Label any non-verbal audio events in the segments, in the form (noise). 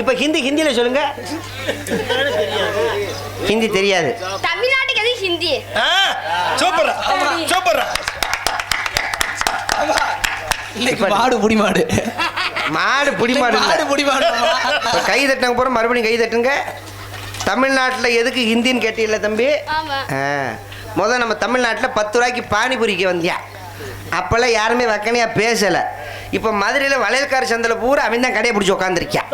இப்போ ஹிந்தி ஹிந்தியில சொல்லுங்க. ஹிந்தி தெரியாது. தமிழ்நாட்டுக்கு எது ஹிந்தி? ஆ, சூப்பரா சூப்பரா மாடு புடி மாடு. மாடு புடி மாடு. மாடு புடி மாடு. கை தட்டினங்க போற மறுபடியும் கை தட்டுங்க. தமிழ்நாட்டில் எதுக்கு ஹிந்தின்னு கேட்டீங்களா தம்பி? ஆமா. ஆ முத நம்ம தமிழ்நாட்டில் பத்து ரூபாய்க்கு பானிபூரிக்கு வந்தியா? அப்போல்லாம் யாருமே வக்கனையா பேசலை. இப்போ மதுரையில் வளையல்கார சந்தையில் பூரா அவன் தான் கடையை பிடிச்சி உட்காந்துருக்கான்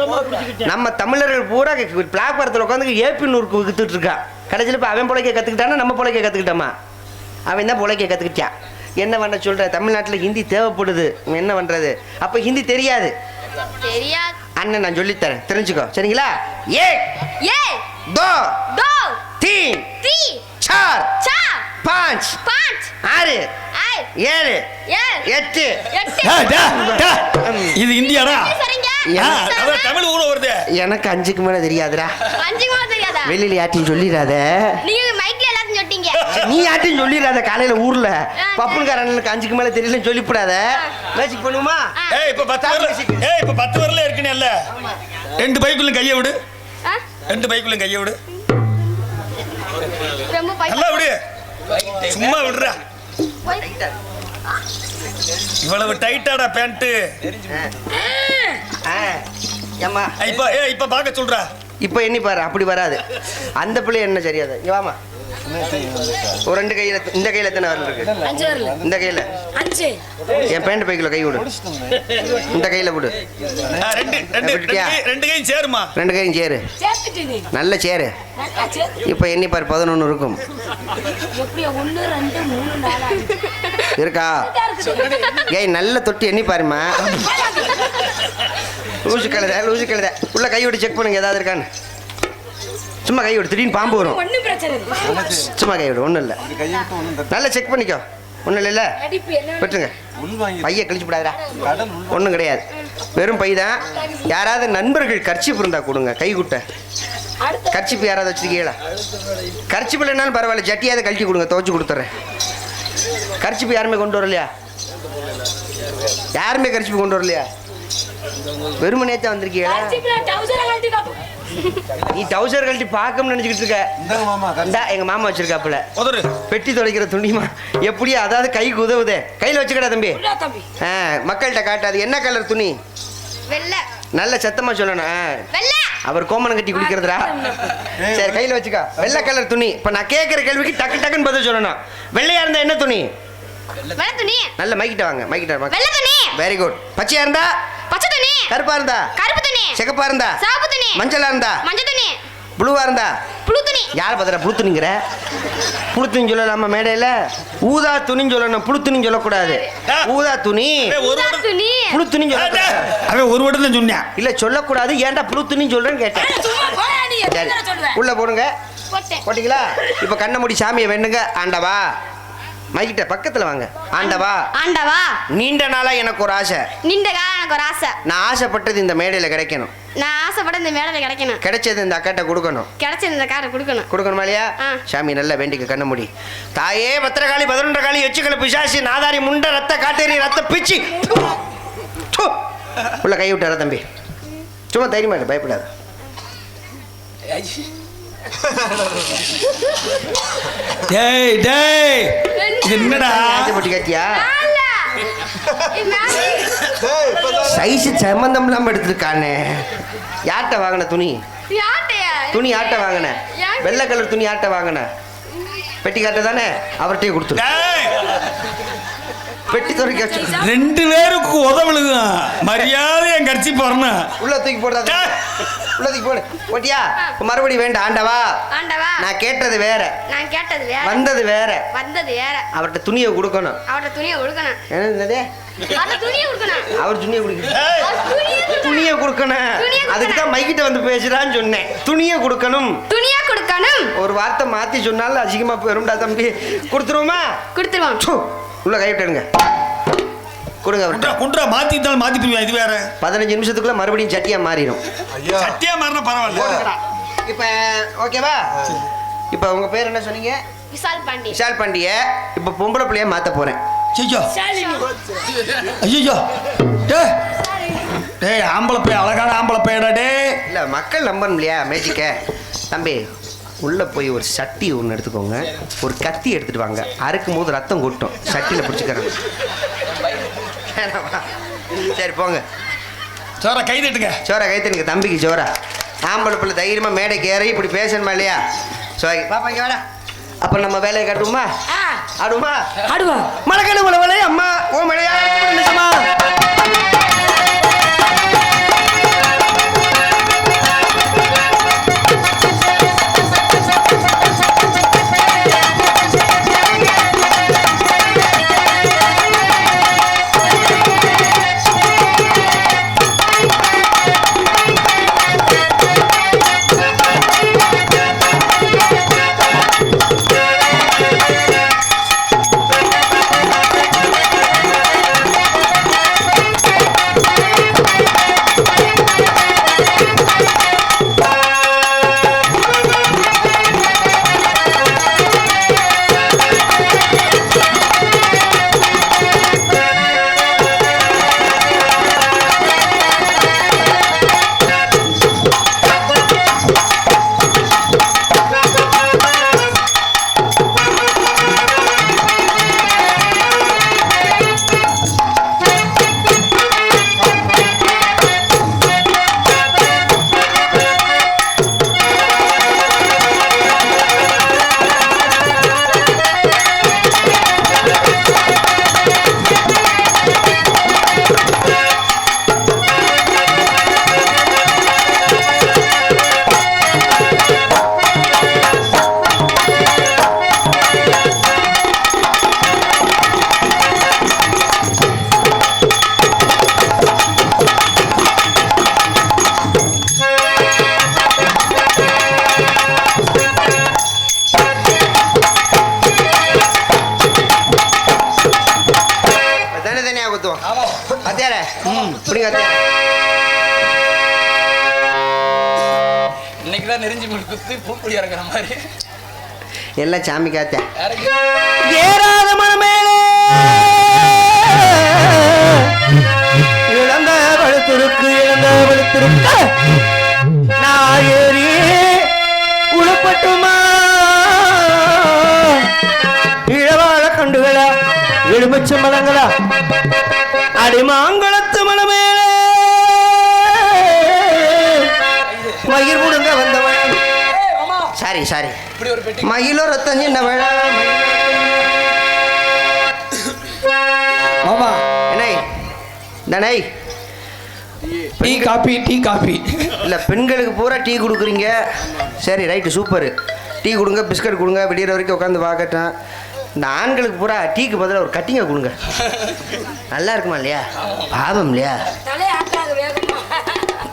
நம்ம தமிழர்கள் பூரா பிளாட்பாரத்தில் உட்காந்து ஏபி நூறுக்கு வித்துட்டு இருக்கான் கடைசியில் இப்போ அவன் பிழைக்க கற்றுக்கிட்டானா நம்ம பிழைக்க கற்றுக்கிட்டோமா அவன் தான் பிழைக்க கற்றுக்கிட்டான் என்ன பண்ண சொல்கிற தமிழ்நாட்டில் ஹிந்தி தேவைப்படுது என்ன பண்ணுறது அப்போ ஹிந்தி தெரியாது தெரியாது அண்ணன் நான் சொல்லித்தரேன் தெரிஞ்சுக்கோ சரிங்களா ஏ ஏ दो दो तीन ती चार चार पाँच पाँच ஆறு ஐ ஏழு. எட்டு. இது இந்தியாடா? தமிழ் ஊர வருது. எனக்கு அஞ்சுக்கு மேல தெரியாதுடா. கூட தெரியாதா? வெளியில யார்ட்டையும் சொல்லிடாத. நீங்க மைக்ல எல்லாத்தையும் சொட்டீங்க நீ யார்ட்டையும் சொல்லிடாத காலையில ஊர்ல. பப்புன்காரனுக்கு அஞ்சுக்கு மேல தெரியலன்னு சொல்லிவிடாத மேஜிக் பண்ணுமா? ஏய் இப்ப பத்து வரல ஏய் இப்ப பத்து வரல இருக்குன்னு ரெண்டு பைக்குள்ள கையை விடு? ரெண்டு பைக்குள்ள கையை விடு. நல்லா விடு. சும்மா விடுறா. இவ்வளவு டைட்டாடா பேண்ட் ஆ, ஏம்மா? இப்ப ஏ இப்ப பாக்க சொல்றா. இப்போ எண்ணி பாரு அப்படி வராது. அந்த பிள்ளை என்ன சரியாது? வாமா ஒரு ரெண்டு கையில இந்த கையில எத்தனை வரல இருக்கு? அஞ்சு வரல. இந்த கையில? அஞ்சு. என் பேண்ட் பைக்குள்ள கை விடு. இந்த கையில விடு. ரெண்டு ரெண்டு ரெண்டு விட்டுட்டியா? கை- ரெண்டு கையும் சேருமா? ரெண்டு கையும் சேரு. நல்ல சேரு. இப்போ எண்ணி பாரு பதினொன்று இருக்கும். இருக்கா? ஏய் நல்ல தொட்டி எண்ணி பாருமா லூசு கழுத லூசு கழுத. உள்ள கை விட்டு செக் பண்ணுங்க ஏதாவது இருக்கான்னு. சும்மா கை விடு திடீர்னு பாம்பு வரும். ஒண்ணும் பிரச்சனை இல்லை. சும்மா கை விடு ஒன்றும் இல்லை. நல்லா செக் பண்ணிக்கோ. ஒன்றும் இல்லைல்ல அடிப்பு என்ன? விட்டுருங்க பைய கழிச்சு விடாதா ஒன்றும் கிடையாது. வெறும் பை தான். யாராவது நண்பர்கள் கர்ச்சிப் இருந்தா கொடுங்க கை குட்ட. அடுத்த. கர்ச்சிப் யாராவது வச்சிருக்கீங்களா? கர்ச்சிப் இல்லைனாலும் பரவாயில்ல ஜட்டியாவது கழட்டி கொடுங்க துவச்சி கொடுத்துட்றேன் கர்ச்சிப் யாருமே கொண்டு வரலையா? யாருமே கர்ச்சிப் கொண்டு வரலையா? வெறுமனே தான் வந்திருக்கீங்களா நீ டவுசர் கழட்டி பார்க்கணும்னு நினச்சிக்கிட்டு இருக்க. இந்தா எங்க மாமா வச்சிருக்காப்புல. உதறு. பெட்டி துடைக்கிற துணிமா எப்படியா? அதாவது கைக்கு உதவுதே. கையில் வச்சுக்கடா தம்பி. ஆ மக்கள்கிட்ட காட்டாது என்ன கலர் துணி? வெள்ளை. நல்ல சத்தமா சொல்லணும். அவர் கோமனம் கட்டி குடிக்கிறதுடா. சரி கையில வச்சுக்கா. வெள்ளை. கலர் துணி. இப்ப நான் கேட்கிற கேள்விக்கு டக்கு டக்குன்னு பதில் சொல்லணும். வெள்ளையா இருந்தா என்ன துணி? வெள்ளை. துணி. நல்ல மைக்கிட்ட வாங்க. மைக்கிட்ட வெள்ளை துணி. வெரி குட் பச்சையா இருந்தா? பச்சை துணி. கருப்பா இருந்தா? கருப்பு சிகப்பா இருந்தா? சிவப்பு துணி. மஞ்சளா இருந்தா? மஞ்சள் துணி. புளுவா இருந்தா? புழு துணி. யார் பத்திர புழு துணிங்கிற? புழு துணி சொல்லலாமா மேடையில ஊதா துணின்னு சொல்லணும். புழு துணின்னு சொல்லக்கூடாது. ஊதா துணி. துணி. புழு துணின்னு சொல்லக்கூடாது. அவன் ஒரு வட்டம் தான் சொன்னேன். இல்ல சொல்லக்கூடாது. ஏன்டா புழு துணின்னு சொல்றேன்னு கேட்டேன். உள்ள போடுங்க. போட்டீங்களா? இப்ப கண்ணை மூடி சாமியை வேண்டுங்க. ஆண்டவா. மைக்கிட்ட பக்கத்துல வாங்க. ஆண்டவா ஆண்டவா. நீண்ட நாளா எனக்கு ஒரு ஆசை. நின்ற காலம் எனக்கு ஒரு ஆசை. நான் ஆசைப்பட்டது இந்த மேடையில கிடைக்கணும். நான் ஆசைப்பட இந்த மேடையில் கிடைக்கணும். கிடைச்சது இந்த அக்காட்ட கொடுக்கணும். கிடைச்ச இந்த காரை கொடுக்கணும். கொடுக்கணுமா இல்லையா? ஆ. சாமி நல்லா வேண்டிக்க கண்ண முடி. தாயே பத்திரகாளி பதினொன்ற காளி எச்சுக்களை பிசாசி நாதாரி முண்ட ரத்த காட்டேரி ரத்த பிச்சு. உள்ள கை விட்டார தம்பி. சும்மா தைரியமா பயப்படாத. (laughs) டேய் டேய். இது என்னடா? ஆசைப்பட்டு கேட்டியா. சைஸ் சம்பந்தம் இல்லாம எடுத்திருக்கானே. யார்கிட்ட வாங்கின துணி? துணி யார்கிட்ட வாங்கின? வெள்ளை கலர் துணி யார்கிட்ட வாங்கின? பெட்டி காட்ட தானே? அவர்கிட்டயே கொடுத்துரு. பெட்டி துறைக்க வச்சு ரெண்டு பேருக்கு உதவலுங்க. மரியாதை என் கட்சி வரணும் உள்ள தூக்கி போடாத. உள்ள தூக்கி போடு. போட்டியா? இப்ப மறுபடியும் வேண்டாம். ஆண்டவா. ஆண்டவா. நான் கேட்டது வேற. நான் கேட்டது வேற. வந்தது வேற. வந்தது வேற. அவர்கிட்ட துணியை கொடுக்கணும் அவர்ட்ட துணியை கொடுக்கணும் என்னது அவர்ட்ட துணியை கொடுக்கணும் அவர் துணியை கொடுக்கணும் துணியை கொடுக்கணும். அதுக்கு தான் மைக்கிட்ட வந்து பேசுறான்னு சொன்னேன். துணியை கொடுக்கணும். துணியா கொடுக்கணும். ஒரு வார்த்தை மாத்தி சொன்னாலும் அதிகமா போயிரும்டா தம்பி. கொடுத்துருவோமா? கொடுத்துருவோம். உள்ள கை விட்டுடுங்க கொடுங்க குன்றா குன்றா மாத்திட்டாலும் மாத்தி போய் இது வேற. பதினஞ்சு நிமிஷத்துக்குள்ள மறுபடியும் சட்டியா மாறிடும். சட்டியா மாறினா பரவாயில்ல. இப்போ ஓகேவா? இப்போ உங்க பேர் என்ன சொன்னீங்க? விசால் பாண்டி விஷால் பாண்டிய. இப்போ பொம்பளை பிள்ளைய மாத்த போறேன். ஐயோ ஐயோ டேய் டேய் ஆம்பளை பையன் அழகான ஆம்பளை பையடா இல்ல இல்லை மக்கள் நம்பணும் இல்லையா மேஜிக்க? தம்பி உள்ளே போய் ஒரு சட்டி ஒன்று எடுத்துக்கோங்க. ஒரு கத்தி எடுத்துட்டு வாங்க. அறுக்கும் போது ரத்தம் கொட்டும். சட்டியில் பிடிச்சிக்கிறேன். சரி போங்க. சோற கை தட்டுங்க. சோறா கைத்தனுங்க தம்பிக்கு சோறா ஆம்பளை பிள்ளை தைரியமாக மேடைக்கு ஏறி இப்படி பேசணுமா இல்லையா? சோரி பாப்பா இங்கே வாடா. அப்போ நம்ம வேலையை காட்டுவோமா? ஆடுமா ஆடுவா மழைக்கணு உழவலை அம்மா ஓ மழையா நிஜமா தனி தனியாக குத்துவோம் அத்தியார. இன்னைக்கு தான் நெறிஞ்சு குத்து பூக்குழி இறங்குற மாதிரி. எல்லாம் சாமி இறங்கி ஏறாத மனமேலே. இழந்த பழுத்திருக்கு இழந்த பழுத்திருக்க நான் ஏறி உழப்பட்டுமா இழவாழ கண்டுகளா? எலுமிச்ச மலங்களா? அடிமாங்குளத்து மனமேலே மயிர் முடுங்க வந்தவன். Sorry sorry. மயிலோ ரத்தம் சின்னவளா. மாமா என்னை? தனை டீ காபி டீ காபி. இல்லை பெண்களுக்கு பூரா டீ கொடுக்குறீங்க. சரி ரைட்டு சூப்பரு. டீ கொடுங்க பிஸ்கட் கொடுங்க விடியற வரைக்கும் உட்காந்து பார்க்கட்டேன் இந்த ஆண்களுக்கு பூரா டீக்கு பதிலாக ஒரு கட்டிங்கை கொடுங்க. நல்லா இருக்குமா இல்லையா? பாவம் இல்லையா? தலையை ஆட்டாங்க வேகமா.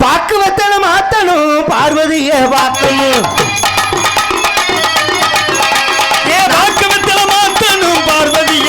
பாக்கு வத்தனை மாத்தணும் பார்வதிய பார்க்கணும். பார்வதிய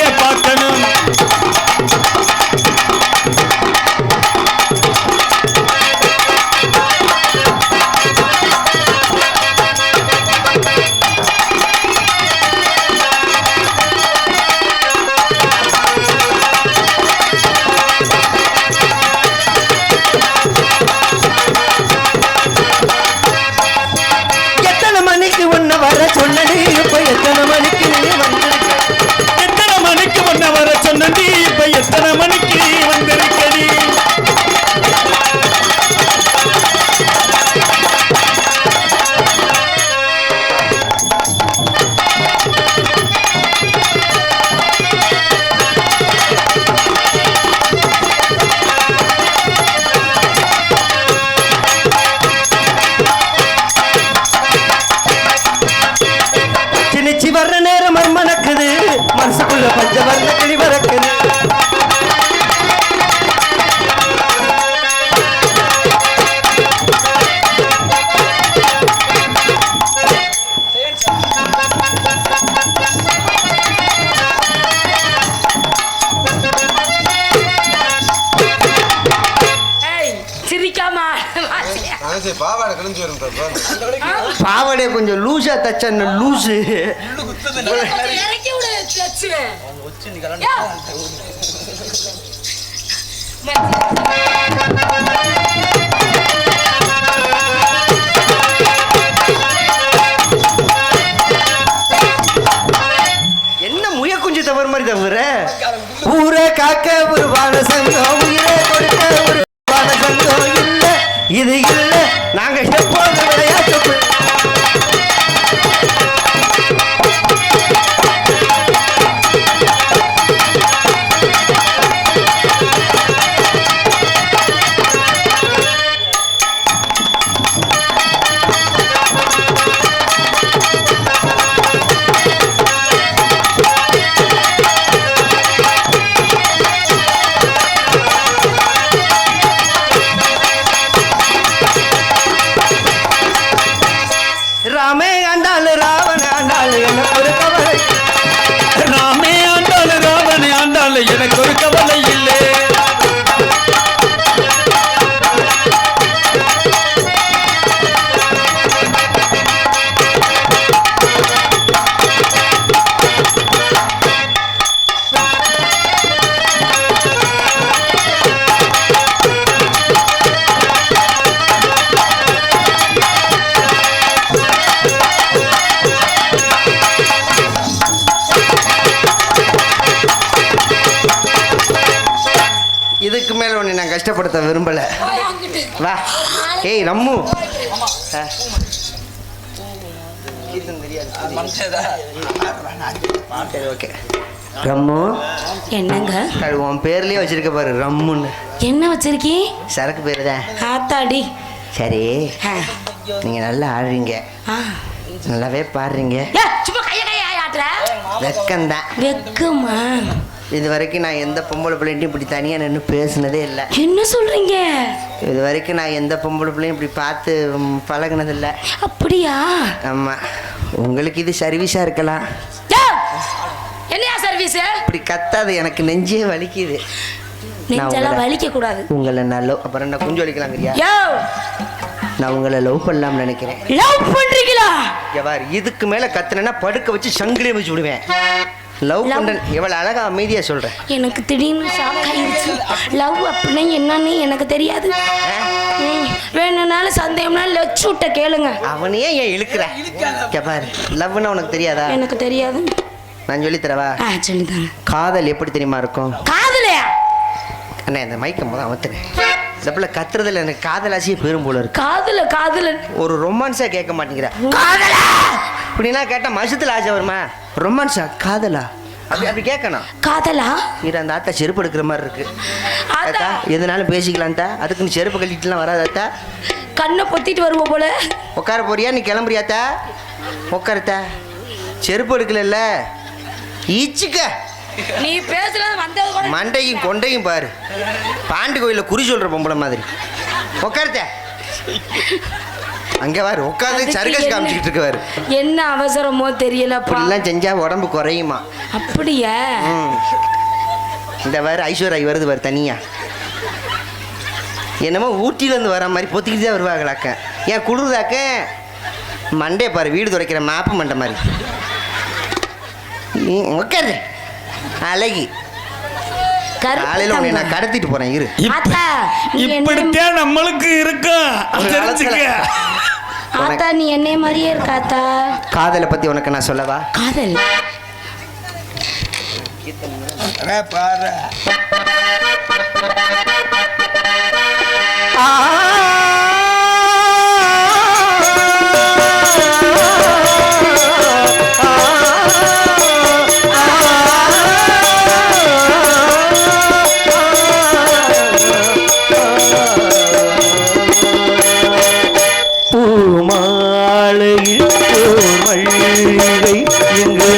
என்ன முய குஞ்சு தவறு மாதிரி தவிர ஊரை காக்க ஒரு வானசங்கம் உயிரை கொடுக்க ஒரு வானசங்கம் இல்லை. இது இல்லை. நாங்கள் எப்போது சரி ஓகே ரம்மு. என்னங்க? அது உன் பேர்லயே வச்சிருக்க பாரு ரம்முன்னு. என்ன வச்சிருக்கீ? சரக்கு பேரு தான் ஆத்தாடி. சரி. நீங்க நல்லா ஆடுறீங்க. நல்லாவே பாடுறீங்க. ஏ, சும்மா கைய கைய ஆட்டுற. வெக்கம்தான். வெக்கமா? இது வரைக்கும் நான் எந்த பொம்பளை பிள்ளைன்ட்டும் இப்படி தனியாக நின்று பேசுனதே இல்லை. என்ன சொல்றீங்க? இது வரைக்கும் நான் எந்த பொம்பளை பிள்ளையும் இப்படி பார்த்து பழகுனதில்லை. அப்படியா? ஆமாம் உங்களுக்கு இது சர்வீஸாக இருக்கலாம். என்னையா சர்வீஸ் இப்படி கத்தாது எனக்கு நெஞ்சே வலிக்குது. நெஞ்செல்லாம் வலிக்க கூடாது உங்களை நான் லவ் அப்புறம் என்ன குஞ்சு வலிக்கலாங்கிறியா யோ! நான் உங்களை லவ் பண்ணலாம்னு நினைக்கிறேன். லவ் பண்றீங்களா? இதுக்கு மேலே கத்துனேன்னா படுக்க வச்சு சங்கிலியை வச்சு விடுவேன். லவ் பண்ணுறேன் எவ்வளோ அழகா அமைதியாக சொல்கிறேன் எனக்கு திடீர்னு ஷாக் ஆயிருச்சு. லவ் அப்படின்னா என்னன்னு எனக்கு தெரியாது. வேணும்னாலும் சந்தேகம்னா லட்சூட்ட கேளுங்க. அவனையே ஏன் இழுக்கிற? பாரு. லவ்னா உனக்கு தெரியாதா? எனக்கு தெரியாது. நான் சொல்லித் தரவா ஆ சொல்லித்தாங்க காதல் எப்படி தெரியுமா இருக்கும்? காதலையா அண்ணே இந்த மைக்கம் போது அமத்துனேன் பிள்ளை கத்துறதுல எனக்கு காதலாசியே பெரும் போல இருக்கு. காதல காதல. ஒரு ரொமான்ஸா கேட்க மாட்டேங்கிற. காதலா! இப்படிலாம் கேட்டா மசத்துல ஆசை வருமா? ரொமான்ஸா? காதலா? அப்படி அப்படி கேட்கணும். காதலா? இது அந்த ஆத்தா செருப்பு எடுக்கிற மாதிரி இருக்கு. ஆத்தா. எதுனாலும் பேசிக்கலாம்டா அதுக்கு நீ செருப்பு கழட்டிட்டுலாம் வராதாத்தா கண்ணை பொத்திட்டு வருவோம் போல. உட்கார போறியா? நீ கிளம்புறியாத்தா உட்காரத்தா செருப்பு எடுக்கல ஈச்சிக்க. நீ பேசுறது வந்தது மண்டையும் கொண்டையும் பாரு. பாண்டி கோயிலில் குறி சொல்ற பொம்பளை மாதிரி. உட்காரத்த அங்க வாரு உட்காந்து சர்க்கஸ் என்ன- காமிச்சிக்கிட்டு இருக்கவாரு என்ன அவசரமோ தெரியலப்பா இப்படிலாம் செஞ்சா உடம்பு குறையுமா? அப்படியா. இந்த வாரு ஐஸ்வர்யா வருது பாரு தனியா. என்னமோ ஊட்டியிலேருந்து வர மாதிரி பொத்திக்கிட்டு தான் வருவாங்களாக்க ஏன் குளிர்தாக்க மண்டே பாரு வீடு துடைக்கிற மாப்பு மண்டை மாதிரி. நீ உட்காரு. அழகி. காலையில் உன்னை நான் கடத்திட்டு போறேன் இரு. இப்படித்தான் நம்மளுக்கு இருக்கும் ஆத்தா நீ என்னைய மாதிரியே இருக்காத்தா காதலை பத்தி உனக்கு நான் சொல்லவா? காதல். பாரு ஓர் மல்லிகை இங்கு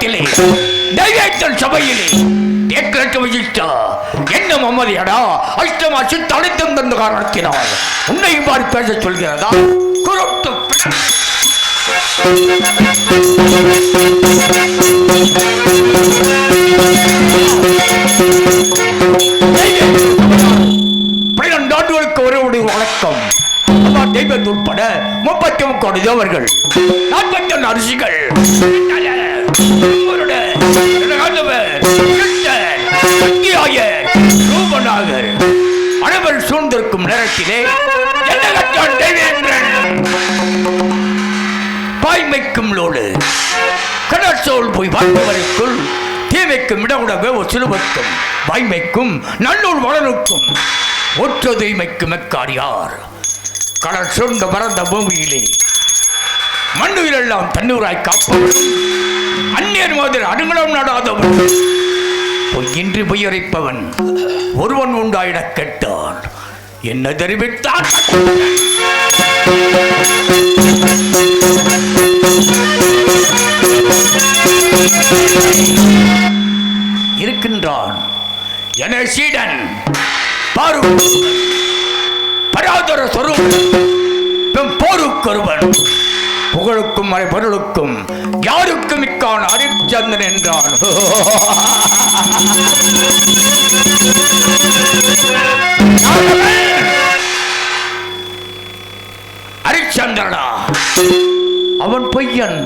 தேவலோகத்திலே தெய்வேத்தன் சபையிலே என்ன தந்த காரணத்தினால். உன்னை இவ்வாறு பேச சொல்கிறதா? குருட்டு பன்னிரண்டு ஆண்டுகளுக்கு ஒருவருடைய வணக்கம் அம்மா உட்பட முப்பத்தி முக்கோடி தேவர்கள் நாற்பத்தி ஒன்று அரிசிகள். அனைவர் சூழ்ந்திருக்கும் நேரத்திலே பாய்மைக்கும் லோடு. கடற்சோல் போய் வாழ்பவருக்குள் தீமைக்கும் இடவுடவே ஒரு சிலுவக்கும் வாய்மைக்கும் நல்லூர் வளனுக்கும் ஒற்ற தீமைக்கும் மெக்காரியார் கடல் சுண்ட பரந்த பூமியிலே மண்ணுயிரெல்லாம் தண்ணீராய் காப்பவன் அந்நியர் மாதிரி அனுகலம் நடாதவன். பொய்யின்றி பொய்யரைப்பவன் ஒருவன் உண்டாயிடக் கேட்டான். என்ன தெரிவித்தான் இருக்கின்றான். என சீடன். பாரு. பராதர சொரும் போருக்கொருவன் புகழுக்கும் மறை பொருளுக்கும் யாருக்கும் மிக்கான் அரிச்சந்திரன் என்றான்? அரிச்சந்திரனா அவன் பொய்யன்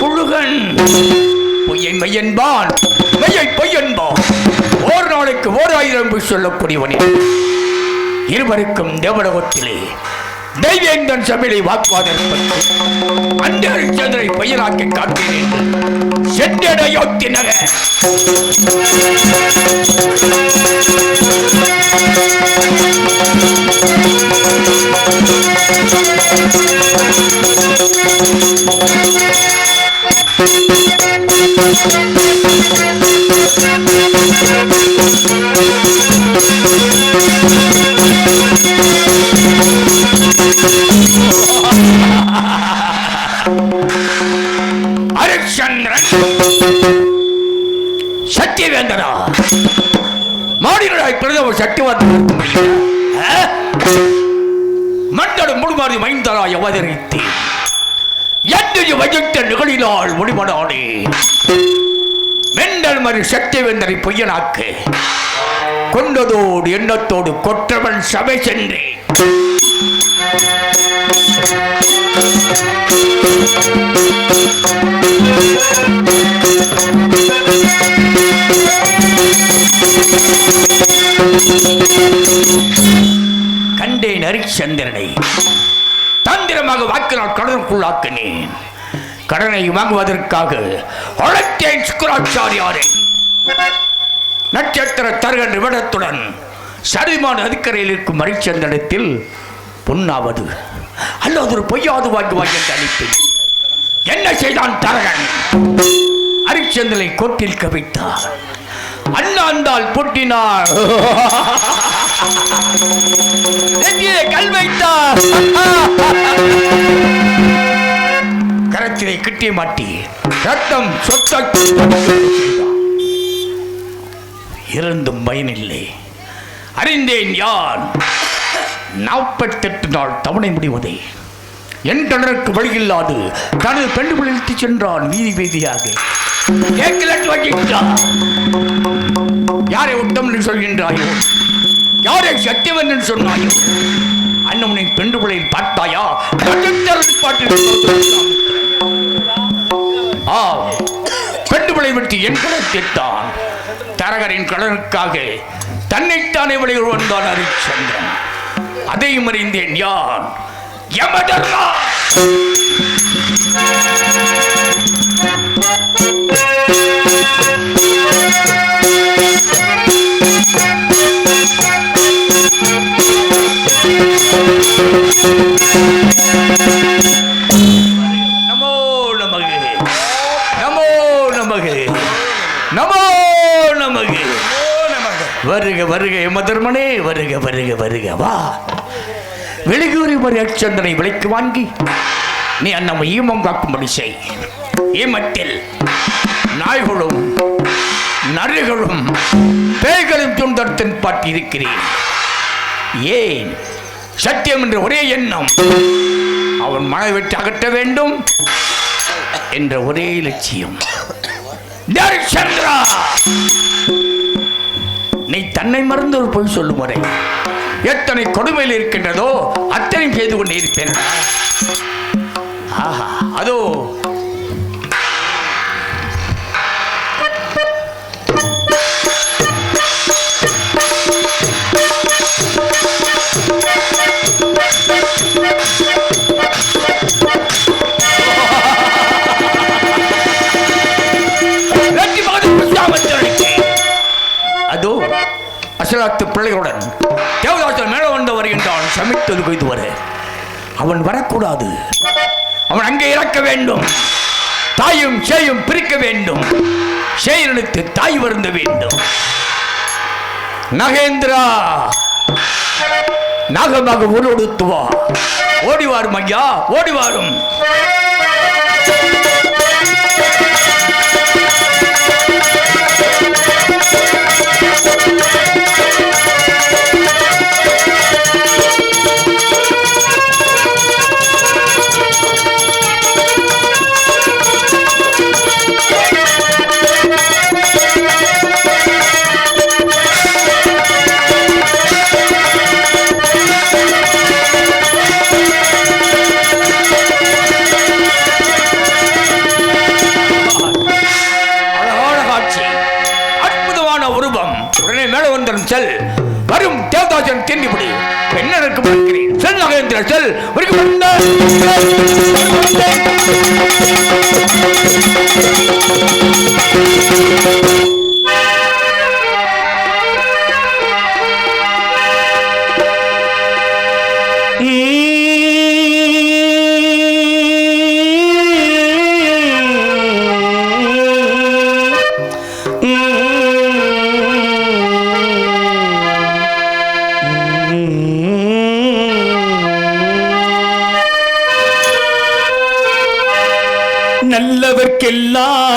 புழுகன். பொய்யை மையன்பான் மையை பொய்யன்பான். ஓர் நாளைக்கு ஓர் ஆயிரம் சொல்லக்கூடியவனே. இருவருக்கும் தேவலோகத்திலே தெய்வேந்தன் சபையை வாக்குவாதம் அண்டர் சந்திரை பயிராக்கி காட்டினேன் சென்றடையோத்தி நகர் Thank you. ஹரிச்சந்திரன் சத்தியவேந்தரா மாடிகளாய் பிறந்த ஒரு சத்தியவாதம் இருக்க முடியும் மண்டலம் முழுமாறி மைந்தராய் அவதரித்தேன் என்னுடைய வஜித்த நிகழினால் முடிமனானே மெண்டல் மறு சக்திவேந்தரை பொய்யனாக்கு கொண்டதோடு எண்ணத்தோடு கொற்றவன் சபை சென்றேன். கண்டேன் ஹரிச்சந்திரனை தந்திரமாக வாக்கினால் கடனுக்குள்ளாக்கினேன் கடனை வாங்குவதற்காக அழைத்தேன் சுக்கராச்சாரியாரே. நட்சத்திர தருகன் விடத்துடன் சரிமான அதிக்கரையில் இருக்கும் ஹரிச்சந்திரத்தில் பொன்னாவது. அல்லது ஒரு பொய்யாது வாங்குவாய் என்று அளிப்பேன் என்ன செய்தான் தரகன் அரிச்சந்திரனை கோட்டில் கவித்தார் அண்ணாந்தால் புட்டினார். நெஞ்சிலே கல் வைத்தார். கரத்திலே கிட்டி மாட்டி ரத்தம் சொத்த இருந்தும் பயனில்லை. அறிந்தேன் யான்? நாற்பத்தெட்டு நாள் தவணை முடிவதே. என் வழியில்லாது தனது பெண்டு இழுத்து சென்றான் வீதி வீதியாக. யாரை உத்தம் என்று சொல்கின்றாயோ? யாரை சத்தியவன் என்று சொன்னாயோ? அண்ணவனின் பெண்டு பார்த்தாயா? நட்சத்திரத்தில் ஆ விட்டு என் குலத்திட்டான் தரகரின் கடனுக்காக தன்னைத்தானே விளைவு வந்தான் அரிச்சந்திரன். அதையும் அறிந்தேன் யான்? யமதர்மா நமோ நமக. நமோ நமக. நமோ நமக. வருக வருக எமதர்மனே. வருக வருக வருக. வா. வெளியூரி ஒரு விலைக்கு வாங்கி நீ நம்ம ஈமம் காக்கும்படி செய். ஈமத்தில் நாய்களும் நரிகளும் பேய்களும் துன்பத்தின் பாட்டிருக்கிறேன் ஏன்? சத்தியம் என்ற ஒரே எண்ணம். அவன் மனை விட்டு அகற்ற வேண்டும் என்ற ஒரே லட்சியம். சந்திரா? நீ தன்னை மறந்து ஒரு பொய் சொல்லும் வரை எத்தனை கொடுமையில் இருக்கின்றதோ அத்தனை செய்து கொண்டே இருப்பேன். ஆஹா அதோ அசலாத்து பிள்ளைகளுடன் தேவதாசன் மேல வந்த வருகின்றான். சமைத்தது கொய்து வர. அவன் வரக்கூடாது. அவன் அங்கே இறக்க வேண்டும். தாயும் சேயும் பிரிக்க வேண்டும். சேயனுக்கு தாய் வருந்த வேண்டும். நகேந்திரா நாகமாக உருவெடுத்து ஓடிவாரும் ஓடி வாரும் ஐயா ஓடி நல்லவர்க்கெல்லாம்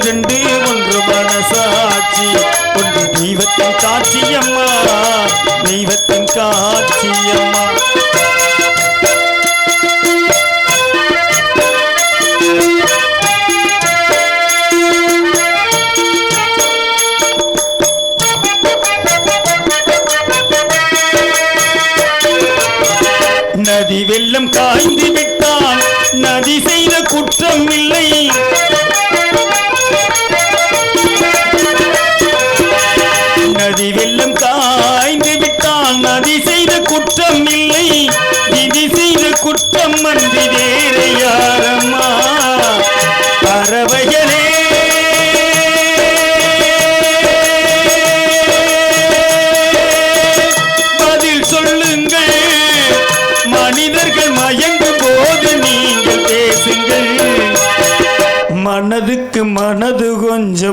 சாட்சிகள் ரெண்டு ஒன்று மனசாட்சி ஒன்று தெய்வத்தின் காட்சியம்மா அம்மா.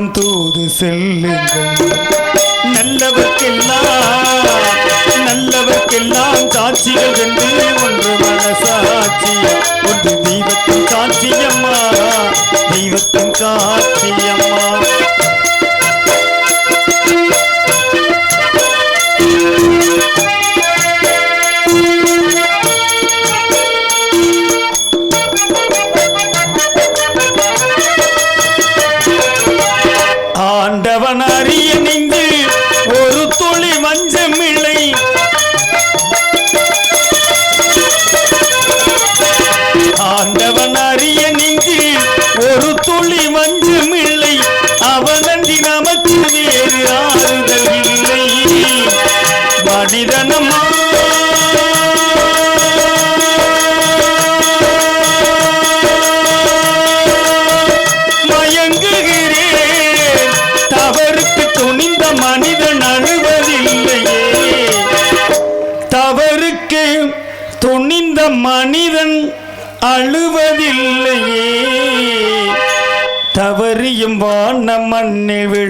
கொஞ்சம் தூது செல்லுங்கள். நல்லவர்க்கெல்லாம் நல்லவர்க்கெல்லாம் சாட்சிகள் என்று ஒன்று மனசாட்சி ஒன்று தெய்வத்தின் சாட்சியம்மா தெய்வத்தின் சாட்சியம்மா வான மண்ணில்